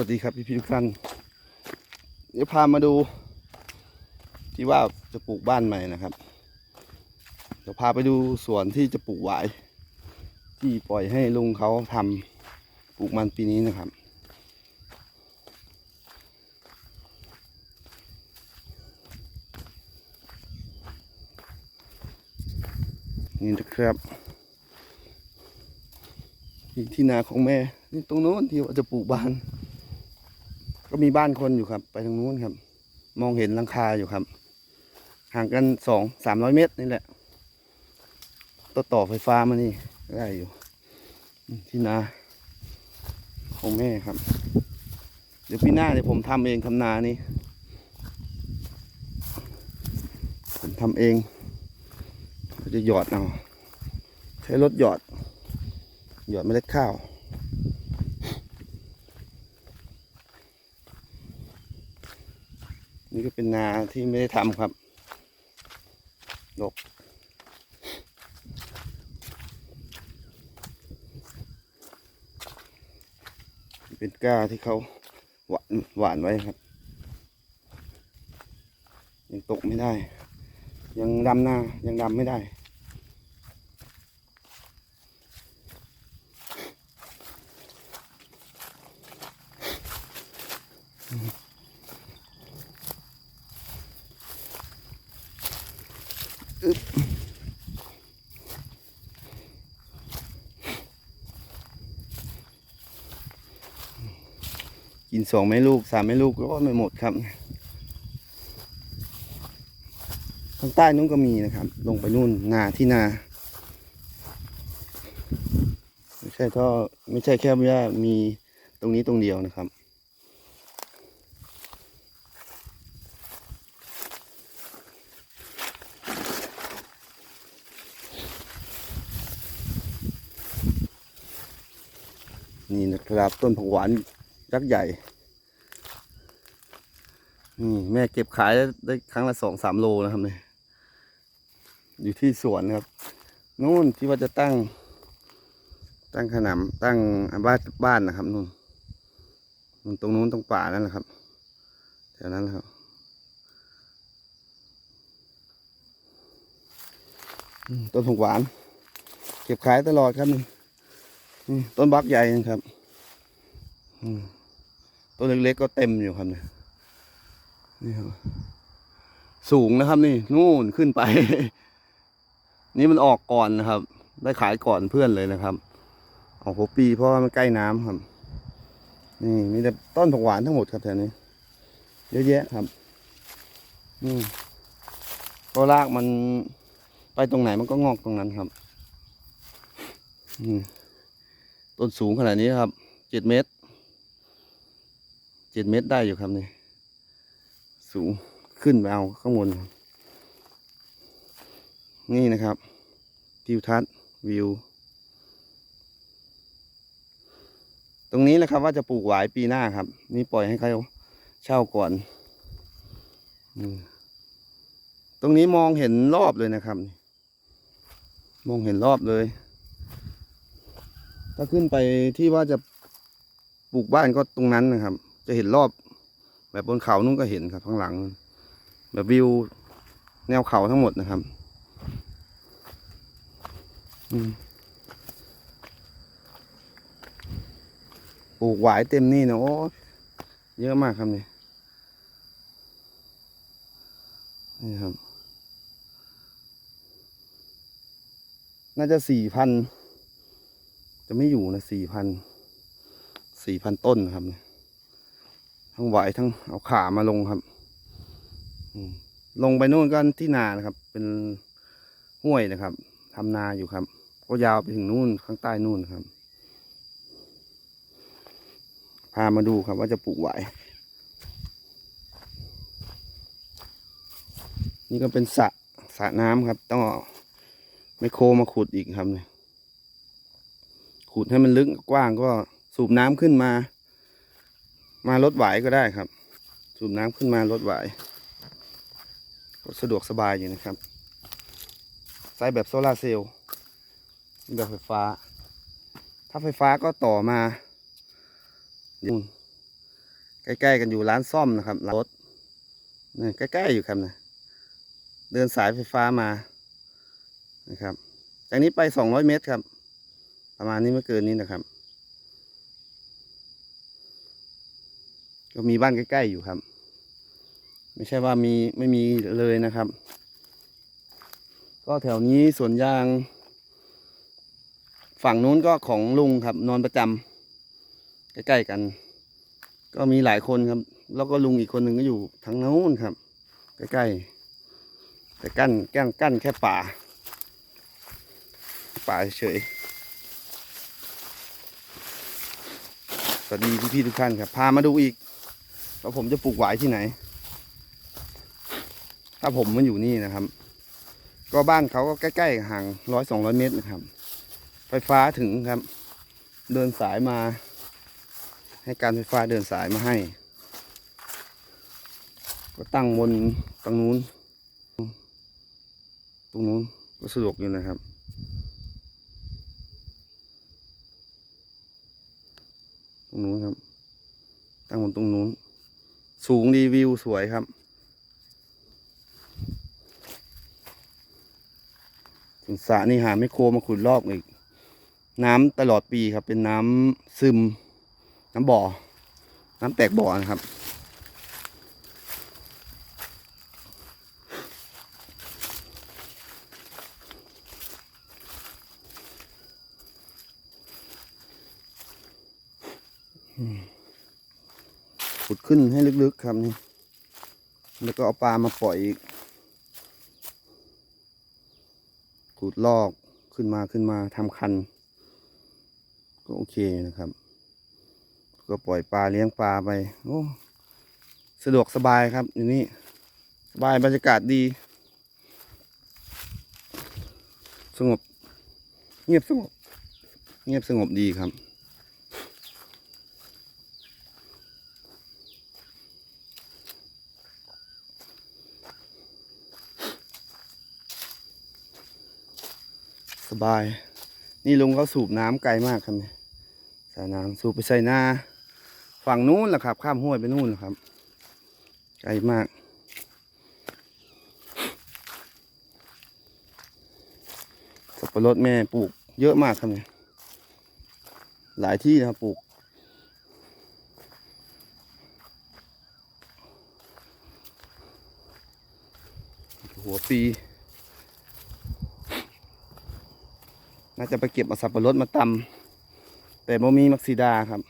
วัสดีครับพี่พี่ทุกท่านเดี๋ยวพามาดู ที่ว่าจะปลูกบ้านใหม่นะครับเดี๋ยวพาไปดูสวนที่จะปลูกหวาย ที่ปล่อยให้ลุงเขาทำปลูกมันปีนี้นะครับนี่นะครับที่นาของแม่ นี่ตรงโน้นที่ว่าจะปลูกบ้าน ก็มีบ้านคนอยู่ครับ ไปทางนู้นครับ มองเห็นหลังคาอยู่ครับ ห่างกันสองสามร้อยเมตรนี่แหละต่อต่อไฟฟ้ามานี่ได้อยู่ที่นาของแม่ครับ เดี๋ยวปีหน้าเดี๋ยวผมทำเองทำนานี่ผมทำเองจะหยอดเอาใช้รถหยอด หยอดเมล็ดข้าว นี่ก็เป็นนาที่ไม่ได้ทำครับดกเป็นก้าที่เขาหวานหวานไว้ครับ ยังตกไม่ได้ ยังดำหน้ายังดำไม่ได้ กินสองแม่ลูกสามแม่ลูกก็ไม่หมดครับทางใต้นู้นก็มีนะครับ ลงไปนู่นนาที่นา ไม่ใช่ก็ไม่ใช่แค่ว่ามีตรงนี้ตรงเดียวนะครับ นี่นะครับต้นผักหวานยักษ์ใหญ่ นี่แม่เก็บขายได้ครั้งละสองสามโลนะครับเนี่ยอยู่ที่สวนครับนู่นที่ว่าจะตั้ง ตั้งขนำตั้งบ้านบ้านนะครับนู่นตรงนู้นตรงป่านั่นแหละครับแถวนั้นแหละครับต้นผักหวาน เก็บขายตลอดครับนี่ นี่ต้นบักใหญ่นะครับต้นเล็กๆก็เต็มอยู่ครับเนี่ยนี่ครับสูงนะครับ นี่นู่นขึ้นไป นี่มันออกก่อนนะครับ ได้ขายก่อนเพื่อนเลยนะครับออกหัวปีเพราะว่ามันใกล้น้ำครับ นี่มีแต่ต้นผักหวานทั้งหมดครับแถวนี้เยอะแยะครับอืมก็รากมันไปตรงไหนมันก็งอกตรงนั้นครับ อืม ต้นสูงขนาดนี้ครับเจ็ดเมตรเจ็ดเมตรได้อยู่ครับนี่สูงขึ้นไปเอาข้างบน นี่นะครับทิวทัศน์วิว ตรงนี้แหละครับว่าจะปลูกหวายปีหน้าครับ นี่ปล่อยให้เขาเช่าก่อนตรงนี้มองเห็นรอบเลยนะครับ มองเห็นรอบเลย ถ้าขึ้นไปที่ว่าจะปลูกบ้านก็ตรงนั้นนะครับ จะเห็นรอบ แบบบนเขานู่นก็เห็นครับข้างหลัง แบบวิวแนวเขาทั้งหมดนะครับปลูกหวายเต็มนี่นะโอ้เยอะมากครับนี่นี่ครับ น่าจะสี่พัน จะไม่อยู่นะสี่พันสี่พันต้นนะครับ ทั้งไหวทั้งเอาขามาลงครับลงไปนู่นก็ที่นานะครับ เป็นห้วยนะครับทำนาอยู่ครับ ก็ยาวไปถึงนู่นข้างใต้นู่นครับ พามาดูครับว่าจะปลูกไหวนี่ก็เป็นสระสระน้ำครับ ต้องไมโครมาขุดอีกครับเนี่ย ขุดให้มันลึกกว้างก็สูบน้ำขึ้นมา มารถไหวายก็ได้ครับ สูบน้ำขึ้นมารถไหวายก็สะดวกสบายอยู่นะครับใช้แบบโซลาร์เซลล์แบบไฟฟ้า ถ้าไฟฟ้าก็ต่อมานู่นใกล้ๆกันอยู่ร้านซ่อมนะครับรถนี่ใกล้ๆอยู่ครับนะเดินสายไฟฟ้ามานะครับ จากนี้ไปสองร้อยเมตรครับ ประมาณนี้ไม่เกินนี้นะครับ ก็มีบ้านใกล้ๆอยู่ครับ ไม่ใช่ว่ามีไม่มีเลยนะครับ ก็แถวนี้สวนยาง ฝั่งนู้นก็ของลุงครับ นอนประจำใกล้ๆกัน ก็มีหลายคนครับ แล้วก็ลุงอีกคนหนึ่งก็อยู่ทางนู้นครับ ใกล้ๆแต่กั้นกั้นกั้นแค่ป่า ป่าเฉย สวัสดีพี่ๆทุกท่านครับพามาดูอีกว่าผมจะปลูกหวายที่ไหน ถ้าผมมันอยู่นี่นะครับ ก็บ้านเขาก็ใกล้ๆห่างร้อยสองร้อยเมตรนะครับ ไฟฟ้าถึงครับ เดินสายมา ให้การไฟฟ้าเดินสายมาให้ ก็ตั้งบนตรงนู้น ตรงนู้นก็สะดวกอยู่นะครับ รงนู้นครับ ตั้งบนตรงนู้น สูงดีวิวสวยครับส่วนสระนี่หาไม่โครมาขุดลอกอีก น้ำตลอดปีครับ เป็นน้ำซึม น้ำบ่อ น้ำแตกบ่อนะครับ ขุดขึ้นให้ลึกๆครับนี่ แล้วก็เอาปลามาปล่อยอีก ขุดลอกขึ้นมาขึ้นมาทำคัน ก็โอเคนะครับ ก็ปล่อยปลาเลี้ยงปลาไป โอ้สะดวกสบายครับอยู่นี่สบายบรรยากาศดี สงบ เงียบสงบ เงียบสงบดีครับ บาย นี่ลุงเขาสูบน้ำไกลมากครับเนี่ยสายน้ำสูบไปใส่หน้า ฝั่งนู้นแหละครับ ข้ามห้วยไปนู่นแหละครับ ไกลมาก สับปะรดแม่ปลูกเยอะมากครับเนี่ย หลายที่นะครับปลูกหัวปี น่าจะไปเก็บเอาสับปะรดมาตำแต่บ่มีมักซีดาครับ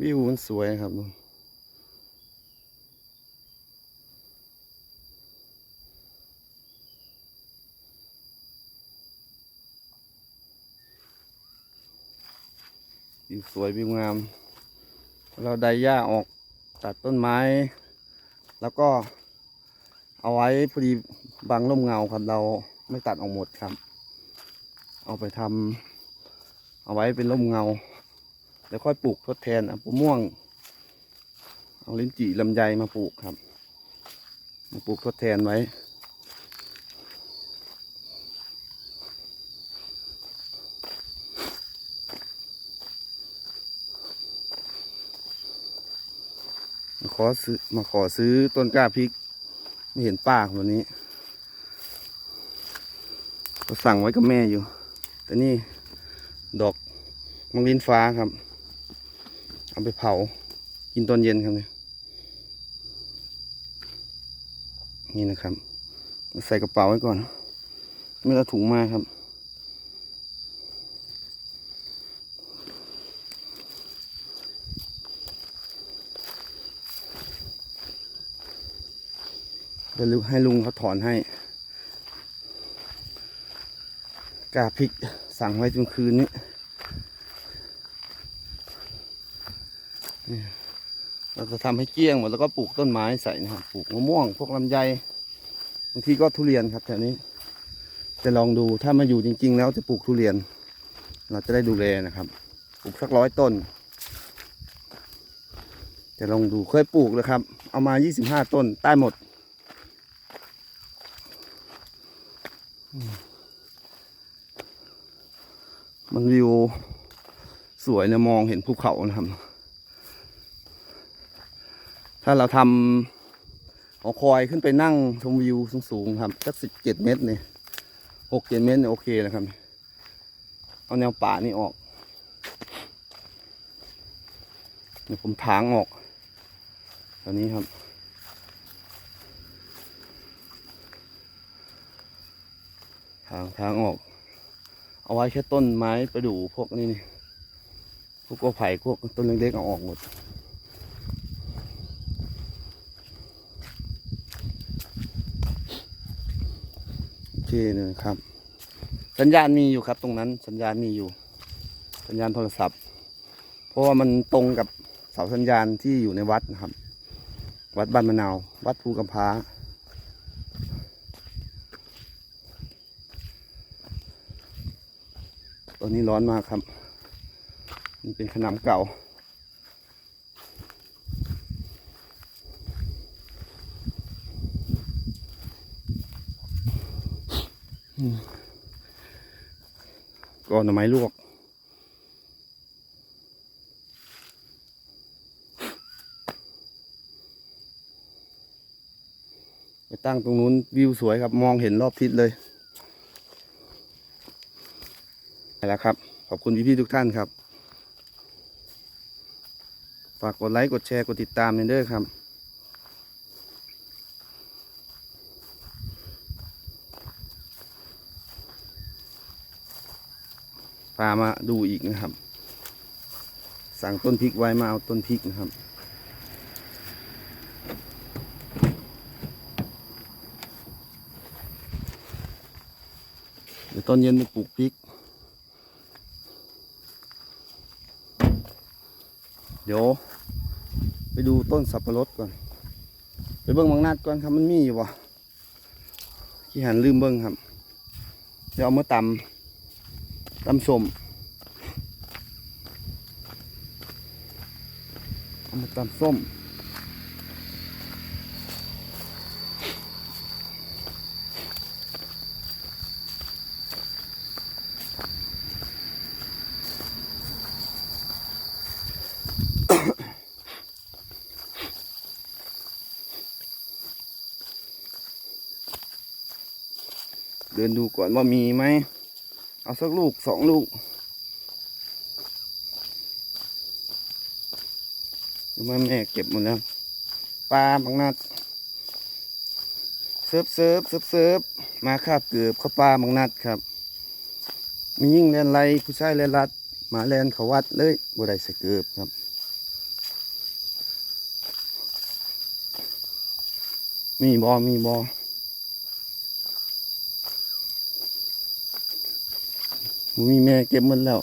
วิวมันสวยครับวิวสวยวิวงาม เราได้หญ้าออกตัดต้นไม้ แล้วก็ เอาไว้พอดีบังร่มเงาครับเราไม่ตัดออกหมดครับ เอาไปทำเอาไว้เป็นร่มเงา แล้วค่อยปลูกทดแทนอะมะม่วง เอาลิ้นจี่ลำไยมาปลูกครับ มาปลูกทดแทนไว้มาขอซื้อมาขอซื้อต้นกล้าพริก ไม่เห็นป้าวันนี้ก็สั่งไว้กับแม่อยู่ แต่นี่ดอกมังลินฟ้าครับ เอาไปเผา กินตอนเย็นครับเนี่ยนี่นะครับ ใส่กระเป๋าไว้ก่อน ไม่ต้องถุงมาครับ เดี๋ยวให้ลุงเขาถอนให้กาพริกสั่งไว้จนคืนนี้เราจะทำให้เกลี้ยงหมดแล้วก็ปลูกต้นไม้ใส่นะครับปลูกมะม่วง พวกลำไยบางทีก็ทุเรียนครับแถวนี้จะลองดูถ้ามาอยู่จริง ๆ แล้วจะปลูกทุเรียน เราจะได้ดูแลนะครับ ปลูกสักร้อยต้น จะลองดูเคยปลูกเลยครับ เอามา 25 ต้นใต้หมด มันวิวสวยนะมองเห็นภูเขานะครับ ถ้าเราทำหอาคอยขึ้นไปนั่งชมวิวสูงๆครับสักสิบเจ็ดเมตรเนี่ยหกเจ็ดเมตรเนี่ยโอเคนะครับ เอาแนวป่านี่ออกเดี๋ยวผมถางออกตอนนี้ครับ ทางทางออก เอาไว้แค่ต้นไม้ประดู่พวกนี้นี่พวกกอไผ่พวกต้นเล็กๆเอาออกหมด โอเคนะครับ สัญญาณมีอยู่ครับตรงนั้น สัญญาณมีอยู่ สัญญาณโทรศัพท์ เพราะว่ามันตรงกับเสาสัญญาณที่อยู่ในวัดนะครับ วัดบ้านมะนาว วัดภูกำพร้า ตอนนี้ร้อนมากครับ นี่เป็นขนำเก่าก็หน่อไม้ลวกไปตั้งตรงนู้นวิวสวยครับ มองเห็นรอบทิศเลยไป แล้วครับ ขอบคุณพี่ๆทุกท่านครับ ฝากกดไลค์กดแชร์กดติดตามในเด้อครับพามาดูอีกนะครับ สั่งต้นพริกไว้มาเอาต้นพริกนะครับเดี๋ยวตอนเย็นไปปลูกพริก เดี๋ยว ไปดูต้นสับปะรดก่อน ไปเบิ้งบางนาดก่อนครับมันมีอยู่วะที่หันลืมเบิ้งครับ เดี๋ยวเอามาตำตำส้มเอามาตำส้ม ดินดูก่อนว่ามีไหม เอาสักลูกสองลูกดูมาแม่เก็บหมดแล้ว ปลาบางนัดเซิร์ฟเซิร์ฟเซิร์ฟเซิร์ฟมาคาบเกือบเข้าปลาบางนัดครับ มียิ่งแลนไรผู้ชายแลนรัดหมาแลนเขาวัดเลยบ่ได้ใส่เกือบครับมีบอมีบอ มีแม่เก็บมันแล้ว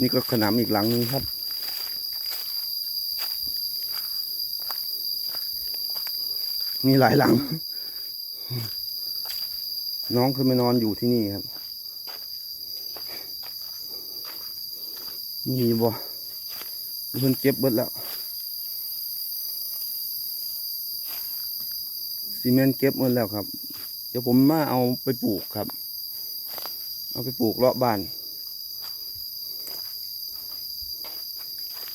นี่ก็ขนำอีกหลังนึงครับ มีหลายหลัง น้องคือมานอนอยู่ที่นี่ครับมีบ่เพิ่นเก็บเบิดแล้วซีเมนต์เก็บหมดแล้วครับ เดี๋ยวผมมาเอาไปปลูกครับ เอาไปปลูกเลาะบ้าน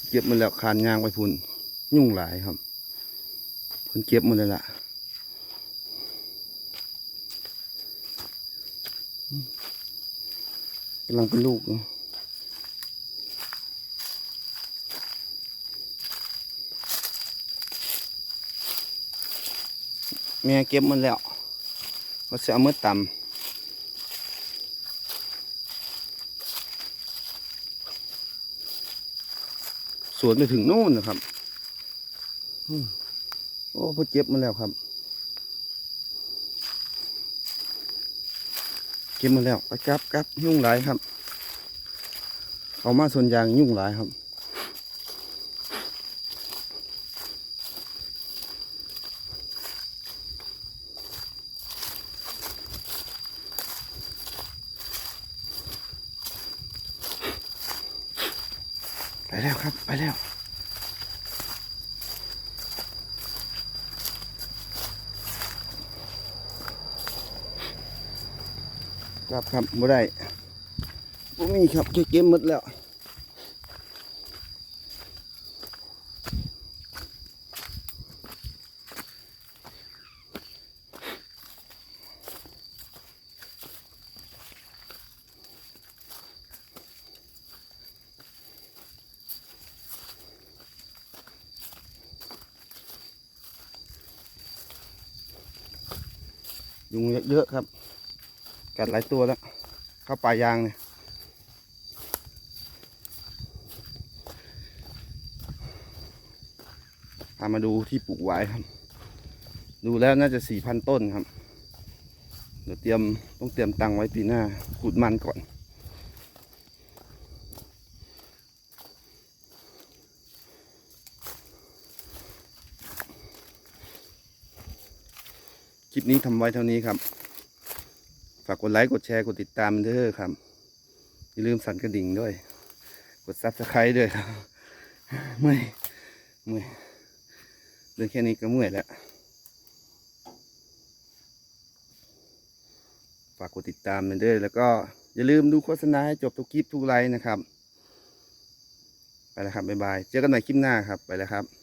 เก็บมาแล้วคานยางไปพุ่น ยุ่งหลายครับพิ่นเก็บหมาเลยล่ะกำลังเป็นลูกอยู่แม่เก็บมันแล้วก็จะเอามือต่ำ สวนไปถึงโน่นนะครับโอ้พอเจ็บมาแล้วครับ เก็บมาแล้วไปกลับกลับยุ่งหลายครับเขามาส่วนยางยุ่งหลายครับ ไปแล้วครับ ไปแล้ว ครับครับบ่ได้บ่มีครับแค่เก็บหมดแล้วยุงเยอะๆครับ กัดหลายตัวแล้ว เข้าป่ายางเนี่ยพามาดูที่ปลูกไว้ครับ ดูแล้วน่าจะสี่พันต้นครับ เดี๋ยวเตรียมต้องเตรียมตังค์ไว้ปีหน้าขุดมันก่อน คลิปนี้ทำไว้เท่านี้ครับากกดไลค์กดแชร์กดติดตามด้วยครับ อย่าลืมสั่นกระดิ่งด้วย กดซับสไครต์ด้วยครับเมื่อยเมื่อยเดินแค่นี้ก็เมื่อยแล้ว ฝากกดติดตามมันด้วยแล้วก็อย่าลืมดูโฆษณาให้จบทุกคลิปทุกไลน์นะครับ ไปแล้วครับบ๊ายบาย เจอกันใหม่คลิปหน้าครับ ไปแล้วครับ